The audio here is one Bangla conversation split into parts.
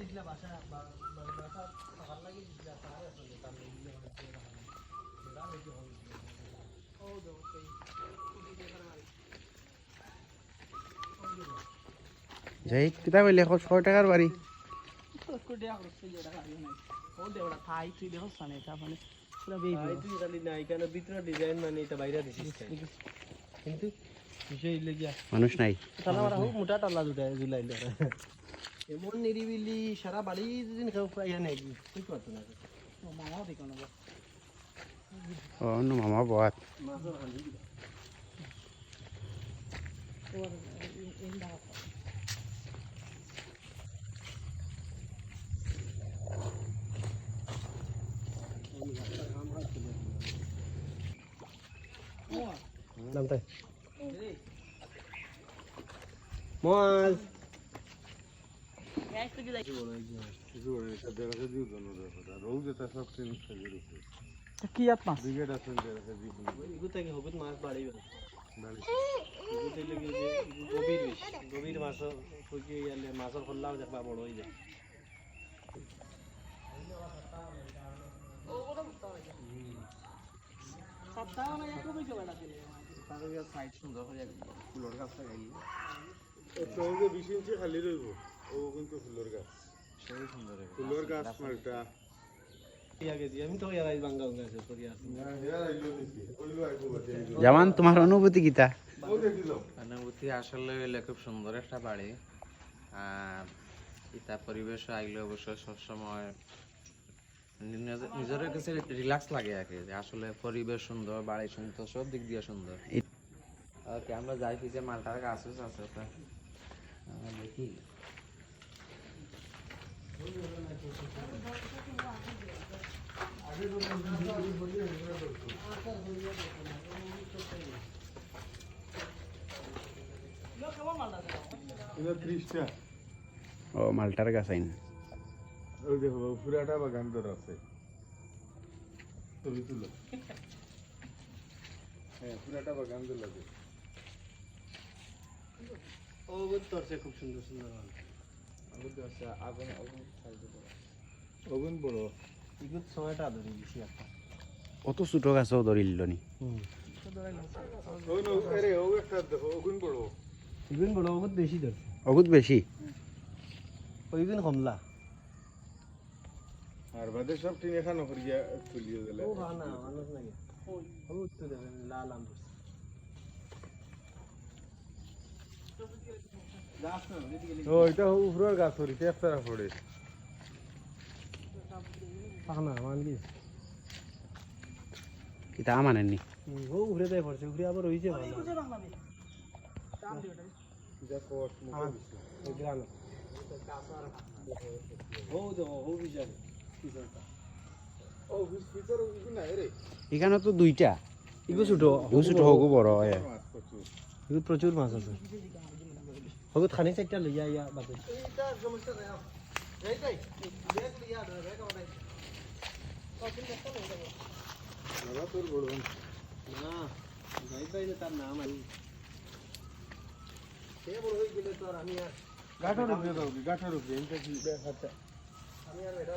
দিছিলা বাসা বাসা থাকার লাগি দিছিলা তাহার আসলে তার লাগি ও দো সেই যাই কিতা কইলে এখন ছয় টাকার বাড়ি। মানে মানুষ নাই। মোটা টালা দুটা ঝুলাইলে এমন নিরিবিলি সারা বাড়ি দিন কেউ প্রায় নেই ঠিক করতো না মামাও দেখো না ও মামা বাত মাছও হান্দি দিবা নামতে। মাছ কি আত মাছ এগুতাকে হগুত মাছ বাড়ি এগুতে লেগে যে গভীর গভীর মাছ হইকে ইয়ালে মাছের খোল্লাও দেখবা বড় হয়ে যায় সাইড সুন্দর করে ফুলের গাছ লাগাই সঙ্গে বিশ ইঞ্চি খালি রইব। ও কিন্তু ফুলের গাছ। সেই সুন্দর ফুলের গাছ মালটা। গেছি আমি তো ইয়ারাই বাঙ্গা বাঙ্গা আছে। করি আসি জামান তোমার অনুভূতি কিতা অনুভূতি আসলে হইলে খুব সুন্দর একটা বাড়ি। আর ইতা পরিবেশ আইলে অবশ্য সবসময় নিজের কাছে রিল্যাক্স লাগে আর কি যে আসলে পরিবেশ সুন্দর বাড়ি সুন্দর সব দিক দিয়ে সুন্দর। ওকে আমরা যাইছি যে মালটার গাছ আছে ওটা দেখি। ও মালটার গাছ আইন। ওই দেখো পুরাটা বাগান তোর আছে। ছবি তুলো। হ্যাঁ পুরাটা বাগান তোর লাগে ও তোরছে খুব সুন্দর সুন্দর ওগুন বড়। ধরে দিছি একটা। অত ছোট গাছও ধরিল নি। ওগুত বেশি ধরছে। অগুত বেশি। ওইগুন কমলা। আর বাদে সব টিন এখানে করিয়া তুলিয়ে গেলে ও না মানুষ নাকি ও তো দেখেন লাল আম ও এটা উপরের গাছ হরিতে একটা পড়ে। পাখনা মান কি কিতা মানেননি ও উড়ে দেয় পড়ছে উড়ে আবার ভালো যা কস গ্রামে। ও দেখো ও বিচারে এখানে তো দুইটা। এগুলো ছোট এগু ছোট হগু বড় হয় প্রচুর এগুলো প্রচুর মাছ আছে। খানি চারটা লইয়া ইয়া বাদে। আর উপরে আমি আর এটা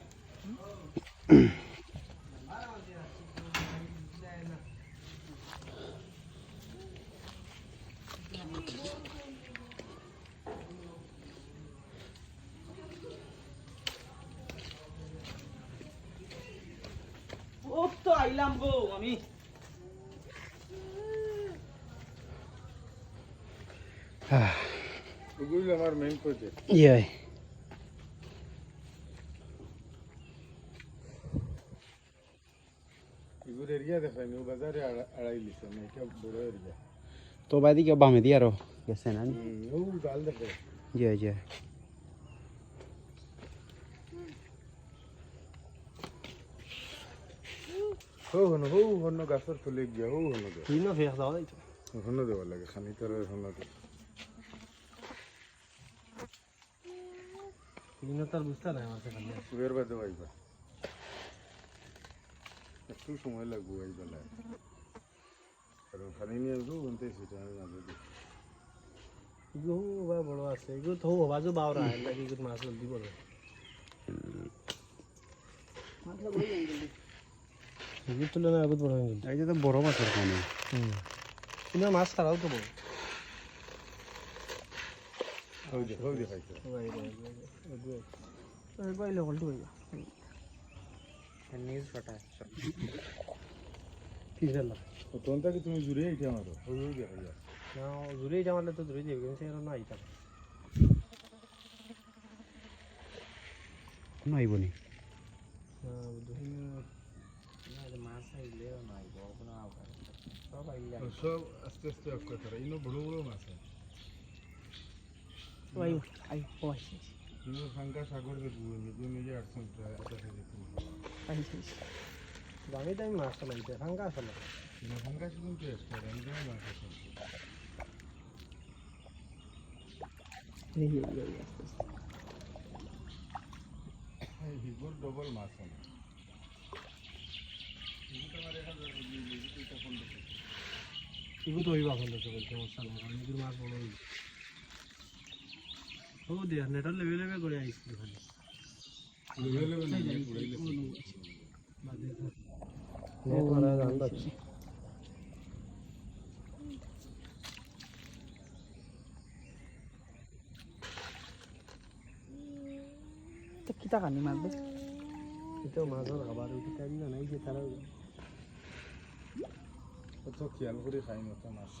আইলাম গো আমি। ওগুলো আমার মেইন প্রজেক্ট Yeah. এগুলো এরিয়া দেখায়নি ও বাজারে আড়া- আড়াই লিছে না এটা বড় এরিয়া তো বাইদি কেউ বামে দিয়ে আরও গেছে না ও জাল দেখে জি জি হো হনো হো হনো গাছের তলে গিয়া হো হনো তুই না ফেস যাওয়া যাইতো হনো দেওয়া লাগে খানি তোর হনো তুই না তার বুঝতে নাই আমার খালি কুয়ের বাদে আইবা একটু সময় লাগবো আইবা না কারণ খানি নিয়ে আসব বলতে সেটা আমি মাঝে দিই ইগো বা বড় আছে ইগো তো হবা বাওরা লাগি ইগো মাছ ইগো তুলে না আগত বড় হয়ে গেল। এই যে তো বড় মাছের পানি। হুম। কিন্তু মাছ ছাড়াও তো বড়। তুমি জুড়ে এইটা আমারও হই হই দেখা যায় না জুড়ে জামালে তো জুড়ে যাবে কিন্তু সেটা না? আইতা কোনো আইলেও নাই কোনো আওকার সব আইলে সব আস্তে আস্তে অফ করে ইনো বড় বড় মাছ আছে আই ওই ইনো ফাঙ্কা সাগর দেখব নিজে নিজে আসছেন প্রায় আটা থেকে আই জানি তাই মাছ আসলে ইনো ফাঙ্কা শুনুন কি আসছে আমি জানি মাছ আছে। এই এই এই আস্তে আস্তে। এই ডবল মাছ আছে। ইগো তো সমস্যা নাই কারণ মাছ বড় ও দেখ। নেটার করে তো কিতা কানি মারবে? এটা মাছের খাবার ওইটা টাইম না নাই যে তারা অত খেয়াল করে খাই মতো মাছ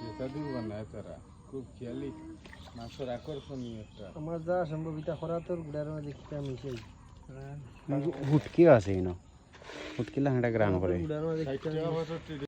যেটা দিব বানায় তারা খুব খেয়ালি মাছের আকর্ষণীয় একটা আমার যা সম্ভব এটা খরা তোর গুড়ার মাঝে খিটা মিশাই হুটকিও আছে ইনো হুটকিলা হাঁটা গ্রাম করে